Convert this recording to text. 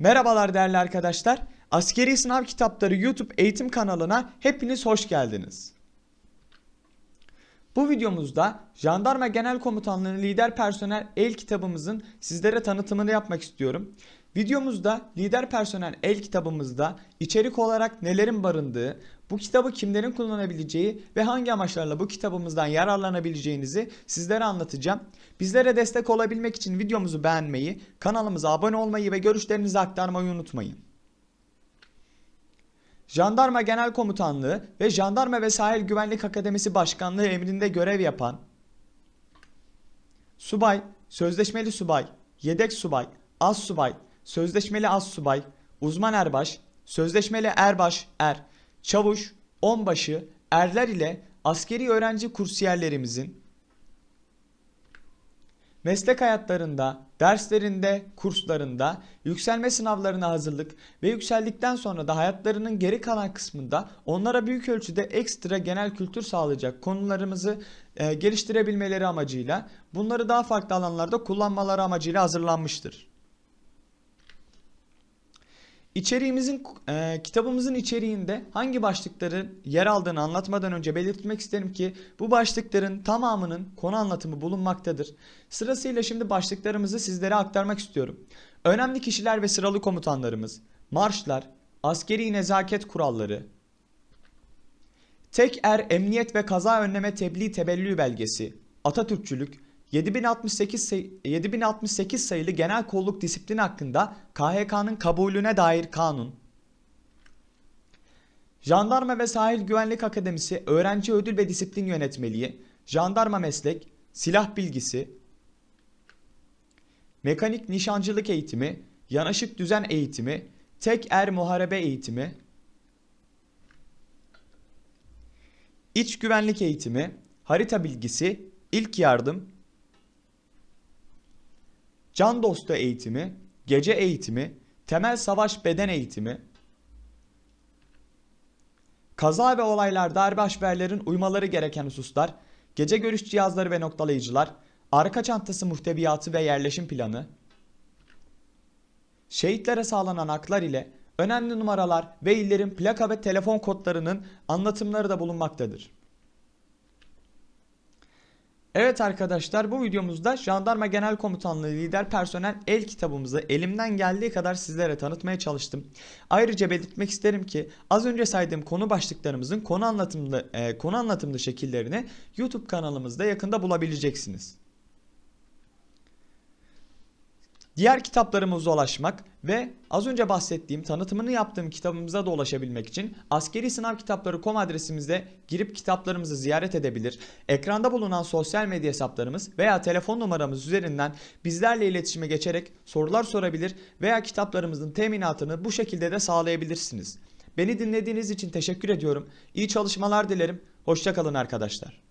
Merhabalar değerli arkadaşlar. Askeri Sınav Kitapları YouTube eğitim kanalına hepiniz hoş geldiniz. Bu videomuzda Jandarma Genel Komutanlığı'nın lider personel el kitabımızın sizlere tanıtımını yapmak istiyorum. Videomuzda lider personel el kitabımızda içerik olarak nelerin barındığı, bu kitabı kimlerin kullanabileceği ve hangi amaçlarla bu kitabımızdan yararlanabileceğinizi sizlere anlatacağım. Bizlere destek olabilmek için videomuzu beğenmeyi, kanalımıza abone olmayı ve görüşlerinizi aktarmayı unutmayın. Jandarma Genel Komutanlığı ve Jandarma ve Sahil Güvenlik Akademisi Başkanlığı emrinde görev yapan subay, sözleşmeli subay, yedek subay, az subay, sözleşmeli az subay, uzman erbaş, sözleşmeli erbaş, er, çavuş, onbaşı, erler ile askeri öğrenci kursiyerlerimizin meslek hayatlarında, derslerinde, kurslarında, yükselme sınavlarına hazırlık ve yükseldikten sonra da hayatlarının geri kalan kısmında onlara büyük ölçüde ekstra genel kültür sağlayacak konularımızı e, geliştirebilmeleri amacıyla bunları daha farklı alanlarda kullanmaları amacıyla hazırlanmıştır. İçeriğimizin e, kitabımızın içeriğinde hangi başlıkların yer aldığını anlatmadan önce belirtmek isterim ki bu başlıkların tamamının konu anlatımı bulunmaktadır. Sırasıyla şimdi başlıklarımızı sizlere aktarmak istiyorum. Önemli kişiler ve sıralı komutanlarımız, marşlar, askeri nezaket kuralları, tek er emniyet ve kaza önleme tebliğ tebellü belgesi, Atatürkçülük, 7068, say- 7068 sayılı genel kolluk disiplini hakkında KHK'nın kabulüne dair kanun, Jandarma ve Sahil Güvenlik Akademisi Öğrenci Ödül ve Disiplin Yönetmeliği, Jandarma Meslek, Silah Bilgisi, Mekanik Nişancılık Eğitimi, Yanaşık Düzen Eğitimi, Tek Er Muharebe Eğitimi, İç Güvenlik Eğitimi, Harita Bilgisi, İlk Yardım, Can Dostu Eğitimi, Gece Eğitimi, Temel Savaş Beden Eğitimi, Kaza ve olaylarda erbaşverlerin uymaları gereken hususlar, gece görüş cihazları ve noktalayıcılar, arka çantası muhteviyatı ve yerleşim planı, şehitlere sağlanan haklar ile önemli numaralar ve illerin plaka ve telefon kodlarının anlatımları da bulunmaktadır. Evet arkadaşlar bu videomuzda Jandarma Genel Komutanlığı Lider Personel El kitabımızı elimden geldiği kadar sizlere tanıtmaya çalıştım. Ayrıca belirtmek isterim ki az önce saydığım konu başlıklarımızın konu anlatımlı e, konu anlatımlı şekillerini YouTube kanalımızda yakında bulabileceksiniz. Diğer kitaplarımıza ulaşmak ve az önce bahsettiğim tanıtımını yaptığım kitabımıza da ulaşabilmek için askeri sınav kitapları.com adresimizde girip kitaplarımızı ziyaret edebilir. Ekranda bulunan sosyal medya hesaplarımız veya telefon numaramız üzerinden bizlerle iletişime geçerek sorular sorabilir veya kitaplarımızın teminatını bu şekilde de sağlayabilirsiniz. Beni dinlediğiniz için teşekkür ediyorum. İyi çalışmalar dilerim. Hoşçakalın arkadaşlar.